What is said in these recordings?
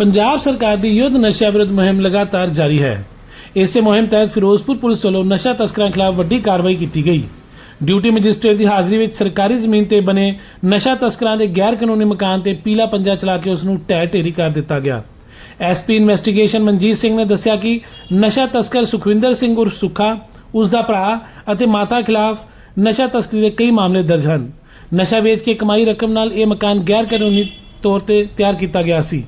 ਪੰਜਾਬ ਸਰਕਾਰ ਦੀ ਯੁੱਧ ਨਸ਼ਾ ਵਿਰੁੱਧ ਮੁਹਿੰਮ ਲਗਾਤਾਰ ਜਾਰੀ ਹੈ। ਇਸੇ ਮੁਹਿੰਮ ਤਹਿਤ ਫਿਰੋਜ਼ਪੁਰ ਪੁਲਿਸ ਵੱਲੋਂ ਨਸ਼ਾ ਤਸਕਰਾਂ ਖਿਲਾਫ ਵੱਡੀ ਕਾਰਵਾਈ ਕੀਤੀ ਗਈ। ਡਿਊਟੀ ਮੈਜਿਸਟ੍ਰੇਟ ਦੀ ਹਾਜ਼ਰੀ ਵਿੱਚ ਸਰਕਾਰੀ ਜ਼ਮੀਨ ਤੇ ਬਣੇ ਨਸ਼ਾ ਤਸਕਰਾਂ ਦੇ ਗੈਰ ਕਾਨੂੰਨੀ ਮਕਾਨ ਤੇ ਪੀਲਾ ਪੰਜਾ ਚਲਾ ਕੇ ਉਸ ਨੂੰ ਢਹਿ ਢੇਰੀ ਕਰ ਦਿੱਤਾ ਗਿਆ। ਐਸਪੀ ਇਨਵੈਸਟੀਗੇਸ਼ਨ ਮਨਜੀਤ ਸਿੰਘ ਨੇ ਦੱਸਿਆ ਕਿ ਨਸ਼ਾ ਤਸਕਰ ਸੁਖਵਿੰਦਰ ਸਿੰਘ ਉਰਫ ਸੁੱਖਾ ਉਸ ਦਾ ਭਰਾ ਅਤੇ ਮਾਤਾ ਖਿਲਾਫ ਨਸ਼ਾ ਤਸਕਰੀ ਦੇ ਕਈ ਮਾਮਲੇ ਦਰਜ ਹਨ। ਨਸ਼ਾ ਵੇਚ ਕੇ ਕਮਾਈ ਰਕਮ ਨਾਲ ਇਹ ਮਕਾਨ ਗੈਰ ਕਾਨੂੰਨੀ ਤੌਰ ਤੇ ਤਿਆਰ ਕੀਤਾ ਗਿਆ ਸੀ।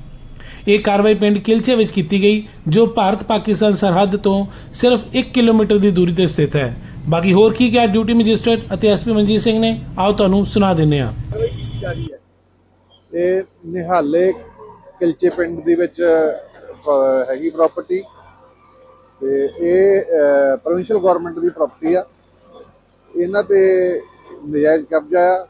ਇਹ ਕਾਰਵਾਈ ਪਿੰਡ ਕਿਲਚੇ ਵਿੱਚ ਕੀਤੀ ਗਈ, ਜੋ ਭਾਰਤ ਪਾਕਿਸਤਾਨ ਸਰਹੱਦ ਤੋਂ ਸਿਰਫ 1 ਕਿਲੋਮੀਟਰ ਦੀ ਦੂਰੀ ਤੇ ਸਥਿਤ ਹੈ। ਬਾਕੀ ਹੋਰ ਕੀ ਕਿਹਾ ਡਿਊਟੀ ਮੈਜਿਸਟ੍ਰੇਟ ਅਤੇ ਐਸਪੀ ਮਨਜੀਤ ਸਿੰਘ ਨੇ, ਆਓ ਤੁਹਾਨੂੰ ਸੁਣਾ ਦਿੰਦੇ ਹਾਂ। ਇਹ ਨਿਹਾਲੇ ਕਿਲਚੇ ਪਿੰਡ ਦੇ ਵਿੱਚ ਹੈਗੀ ਪ੍ਰਾਪਰਟੀ ਤੇ ਇਹ ਪ੍ਰੋਵਿੰਸ਼ੀਅਲ ਗਵਰਨਮੈਂਟ ਦੀ ਪ੍ਰਾਪਰਟੀ ਆ। ਇਹਨਾਂ ਤੇ ਨਜਾਇਜ਼ ਕਬਜ਼ਾ ਆ।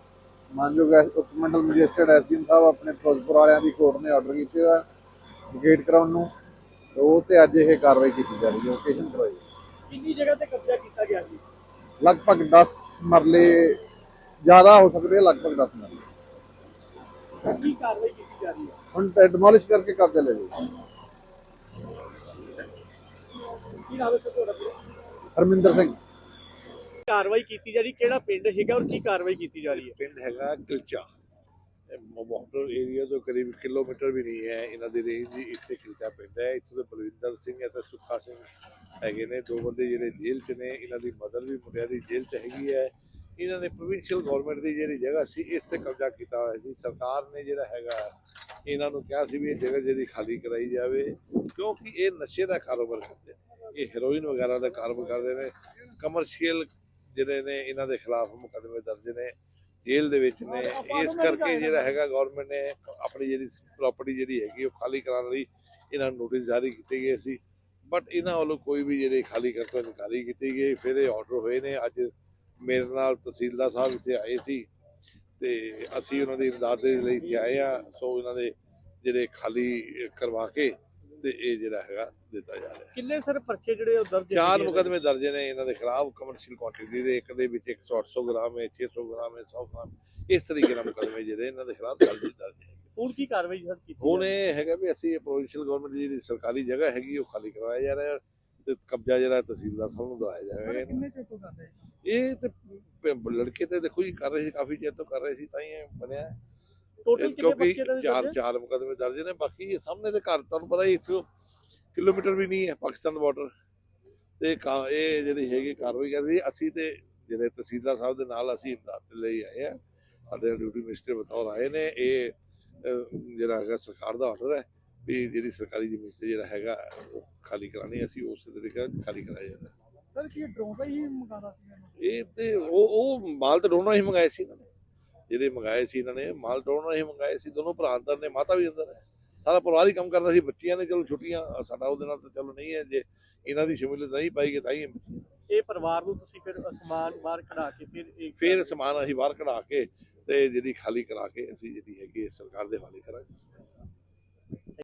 ਮਾਨਯੋਗ ਉਪਮੰਡਲ ਮੈਜਿਸਟਰੇਟ ਐਸਪੀ ਸਾਹਿਬ ਆਪਣੇ ਫਿਰੋਜ਼ਪੁਰ ਵਾਲਿਆਂ ਦੀ ਕੋਰਟ ਨੇ ਆਰਡਰ ਕੀਤੇ ਆ। ਗੇਟ ਕਰਾਉਣ ਨੂੰ ਉਹ ਤੇ ਅੱਜ ਇਹ ਕਾਰਵਾਈ ਕੀਤੀ ਜਾ ਰਹੀ ਹੈ ਲੋਕੇਸ਼ਨ ਕਰਵਾਈ ਕਿੰਨੀ ਜਗ੍ਹਾ ਤੇ ਕਬਜ਼ਾ ਕੀਤਾ ਗਿਆ ਸੀ ਲਗਭਗ 10 ਮਰਲੇ ਜ਼ਿਆਦਾ ਹੋ ਸਕਦੇ ਲਗਭਗ 10 ਮਰਲੇ। ਕੀ ਕਾਰਵਾਈ ਕੀਤੀ ਜਾ ਰਹੀ ਹੈ? ਹੁਣ ਡਿਮੋਲਿਸ਼ ਕਰਕੇ ਕਬਜ਼ਾ ਲੈ ਲਓ। ਕੀ ਨਾਮ ਹੈ ਸਰ ਤੁਹਾਡਾ ਹਰਮਿੰਦਰ ਸਿੰਘ। ਕਾਰਵਾਈ ਕੀਤੀ ਜਾ ਰਹੀ ਕਿਹੜਾ ਪਿੰਡ ਹੈਗਾ ਔਰ ਕੀ ਕਾਰਵਾਈ ਕੀਤੀ ਜਾ ਰਹੀ ਹੈ? ਪਿੰਡ ਹੈਗਾ ਕਿਲਚਾ ਬਾਰਡਰ ਏਰੀਆ ਤੋਂ ਕਰੀਬ ਕਿਲੋਮੀਟਰ ਵੀ ਨਹੀਂ ਹੈ। ਇਹਨਾਂ ਦੀ ਰੇਂਜ ਇੱਥੇ ਕਿਲਚਾ ਪਿੰਡ ਹੈ। ਇੱਥੋਂ ਦੇ ਬਲਵਿੰਦਰ ਸਿੰਘ ਅਤੇ ਸੁੱਖਾ ਸਿੰਘ ਹੈਗੇ ਨੇ। ਦੋ ਬੰਦੇ ਜਿਹੜੇ ਜੇਲ੍ਹ 'ਚ ਨੇ। ਇਹਨਾਂ ਦੀ ਮਦਰ ਵੀ ਮੁੰਡਿਆਂ ਦੀ ਜੇਲ੍ਹ 'ਚ ਹੈਗੀ ਹੈ। ਇਹਨਾਂ ਨੇ ਪ੍ਰੋਵਿੰਸ਼ੀਅਲ ਗਵਰਨਮੈਂਟ ਦੀ ਜਿਹੜੀ ਜਗ੍ਹਾ ਸੀ, ਇਸ ਤੇ ਕਬਜ਼ਾ ਕੀਤਾ ਹੋਇਆ ਸੀ। ਸਰਕਾਰ ਨੇ ਜਿਹੜਾ ਹੈਗਾ, ਇਹਨਾਂ ਨੂੰ ਕਿਹਾ ਸੀ ਵੀ ਇਹ ਜਗ੍ਹਾ ਜਿਹੜੀ ਖਾਲੀ ਕਰਾਈ ਜਾਵੇ, ਕਿਉਂਕਿ ਇਹ ਨਸ਼ੇ ਦਾ ਕਾਰੋਬਾਰ ਕਰਦੇ ਨੇ। ਇਹ ਹੈਰੋਇਨ ਵਗੈਰਾ ਦਾ ਕਾਰੋਬਾਰ ਕਰਦੇ ਨੇ। ਕਮਰਸ਼ੀਅਲ ਜਿਹੜੇ ਨੇ, ਇਹਨਾਂ ਦੇ ਖਿਲਾਫ ਮੁਕੱਦਮੇ ਦਰਜ ਨੇ। ਜੇਲ੍ਹ ਦੇ ਵਿੱਚ ਨੇ। ਇਸ ਕਰਕੇ ਜਿਹੜਾ ਹੈਗਾ ਗਵਰਨਮੈਂਟ ਨੇ ਆਪਣੀ ਜਿਹੜੀ ਪ੍ਰਾਪਰਟੀ ਜਿਹੜੀ ਹੈਗੀ ਉਹ ਖਾਲੀ ਕਰਾਉਣ ਲਈ ਇਹਨਾਂ ਨੂੰ ਨੋਟਿਸ ਜਾਰੀ ਕੀਤੇ ਗਏ ਸੀ। ਬਟ ਇਹਨਾਂ ਵੱਲੋਂ ਕੋਈ ਵੀ ਜਿਹੜੇ ਖਾਲੀ ਕਰਨ ਤੋਂ ਇਨਕਾਰੀ ਕੀਤੀ ਗਈ ਫਿਰ ਇਹ ਆਰਡਰ ਹੋਏ ਨੇ। ਅੱਜ ਮੇਰੇ ਨਾਲ ਤਹਿਸੀਲਦਾਰ ਸਾਹਿਬ ਇੱਥੇ ਆਏ ਸੀ ਤੇ ਅਸੀਂ ਉਹਨਾਂ ਦੀ ਇਮਦਾਦ ਦੇ ਲਈ ਇੱਥੇ ਆਏ ਆ ਸੋ ਇਹਨਾਂ ਦੇ ਜਿਹੜੇ ਖਾਲੀ ਕਰਵਾ ਕੇ ਤੇ ਇਹ ਜਿਹੜਾ ਹੈਗਾ ਦਿੱਤਾ ਜਾ ਰਿਹਾ। ਕਿੰਨੇ ਸਰ ਪਰਚੇ ਜਿਹੜੇ ਉਹ ਦਰਜ ਚਾਰ? ਮੁਕਦਮੇ ਦਰਜ ਨੇ ਇਹਨਾਂ ਦੇ ਖਿਲਾਫ ਕਮਰਸ਼ੀਅਲ ਕੁਆਂਟੀਟੀ ਦੇ ਇੱਕ ਦੇ ਵਿੱਚ 100 800 ਗ੍ਰਾਮ ਹੈ 600 ਗ੍ਰਾਮ ਹੈ 100 ਗ੍ਰਾਮ। ਇਸ ਤਰੀਕੇ ਨਾਲ ਮੁਕਦਮੇ ਜਿਹੜੇ ਇਹਨਾਂ ਦੇ ਖਿਲਾਫ ਦਰਜ ਦਰਜ ਹੈ ਹੁਣ ਕੀ ਕਾਰਵਾਈ ਸਰ ਕੀਤੀ ਹੁਣ ਜਾ ਰਹੀ? ਇਹ ਹੈਗਾ ਵੀ ਅਸੀਂ ਪ੍ਰੋਵਿੰਸ਼ੀਅਲ ਗਵਰਨਮੈਂਟ ਦੀ ਜਿਹੜੀ ਸਰਕਾਰੀ ਜਗ੍ਹਾ ਹੈਗੀ ਉਹ ਖਾਲੀ ਕਰਵਾਇਆ ਜਾ ਰਿਹਾ ਤੇ ਕਬਜ਼ਾ ਜਿਹੜਾ ਤਹਿਸੀਲਦਾਰ ਸਾਹਿਬ ਨੂੰ ਦਵਾਇਆ ਜਾਵੇਗਾ ਕਿੰਨੇ ਚਿਰ ਤੋਂ ਕਰਦੇ ਇਹ ਤੇ ਲੜਕੇ ਤੇ ਦੇਖੋ ਜੀ ਕਰ ਰਹੇ ਸੀ ਕਾਫੀ ਚਿਰ ਤੋਂ ਕਰ ਰਹੇ ਸੀ ਤਾਂ ਹੀ ਇਹ ਬਣਿਆ। ਟੋਟਲ ਕਿੰਨੇ ਪਰਚੇ ਦਰਜ ਚਾਰ? ਚਾਰ ਮੁਕਦਮੇ ਦਰਜ ਨੇ ਬਾਕੀ ਸਾਹਮਣੇ ਦੇ ਘਰ ਤੁਹਾਨੂੰ ਪਤਾ ਹੀ ਇੱਥੋਂ ਕਿਲੋਮੀਟਰ ਵੀ ਨਹੀਂ ਹੈ ਪਾਕਿਸਤਾਨ ਬਾਰਡਰ ਤੇ ਇਹ ਜਿਹੜੀ ਹੈਗੀ ਕਾਰਵਾਈ ਕਰ ਰਹੀ। ਅਸੀਂ ਤੇ ਜਿਹੜੇ ਤਹਿਸੀਲਦਾਰ ਸਾਹਿਬ ਦੇ ਨਾਲ ਅਸੀਂ ਇਮਦਾਦ ਦੇ ਲਈ ਆਏ ਆ ਸਾਡੇ ਡਿਊਟੀ ਮਿਨਿਸਟਰ ਬਤੌਰ ਆਏ ਨੇ ਇਹ ਜਿਹੜਾ ਹੈਗਾ ਸਰਕਾਰ ਦਾ ਆਰਡਰ ਹੈ ਵੀ ਜਿਹੜੀ ਸਰਕਾਰੀ ਜ਼ਮੀਨ ਤੇ ਜਿਹੜਾ ਹੈਗਾ ਉਹ ਖਾਲੀ ਕਰਾਣੀ ਅਸੀਂ ਉਸੇ ਤਰੀਕੇ ਖਾਲੀ ਕਰਾਇਆ ਜਾਂਦਾ ਸਰ ਕੀ ਡਰੋਨ ਦਾ ਹੀ ਮੰਗਾਦਾ ਸੀ ਇਹ ਤੇ ਉਹ ਉਹ ਮਾਲ ਤਾਂ ਦੋਨੋਂ ਹੀ ਮੰਗਾਏ ਸੀ ਨੇ ਜਿਹੜੇ ਮੰਗਾਏ ਸੀ ਇਹਨਾਂ ਨੇ ਮਾਲ ਦੋਨੋਂ ਹੀ ਮੰਗਾਏ ਸੀ ਦੋਨੋਂ ਭਰਾ ਅੰਦਰ ਨੇ ਮਾਤਾ ਵੀ ਅੰਦਰ ਹੈ। ਸਾਰਾ ਪਰਿਵਾਰ ਹੀ ਕੰਮ ਕਰਦਾ ਸੀ ਬੱਚੀਆਂ ਨੇ ਚਲੋ ਛੁੱਟੀਆਂ ਸਾਡਾ ਉਹਦੇ ਨਾਲ ਤਾਂ ਚਲੋ ਨਹੀਂ ਹੈ ਜੇ ਇਹਨਾਂ ਦੀ ਸ਼ਮੂਲੀਅਤ ਨਹੀਂ ਪਾਈ ਗਈ ਤਾਂ ਹੀ ਇਹ। ਇਹ ਪਰਿਵਾਰ ਨੂੰ ਤੁਸੀਂ ਫਿਰ ਅਸਮਾਨ ਬਾਹਰ ਖੜਾ ਕੇ ਫਿਰ ਇੱਕ ਫਿਰ ਸਮਾਨ ਅਸੀਂ ਬਾਹਰ ਕਢਾ ਕੇ ਤੇ ਜਿਹੜੀ ਖਾਲੀ ਕਰਾ ਕੇ ਅਸੀਂ ਜਿਹੜੀ ਹੈਗੀ ਸਰਕਾਰ ਦੇ ਹਵਾਲੇ ਕਰਾਂਗੇ।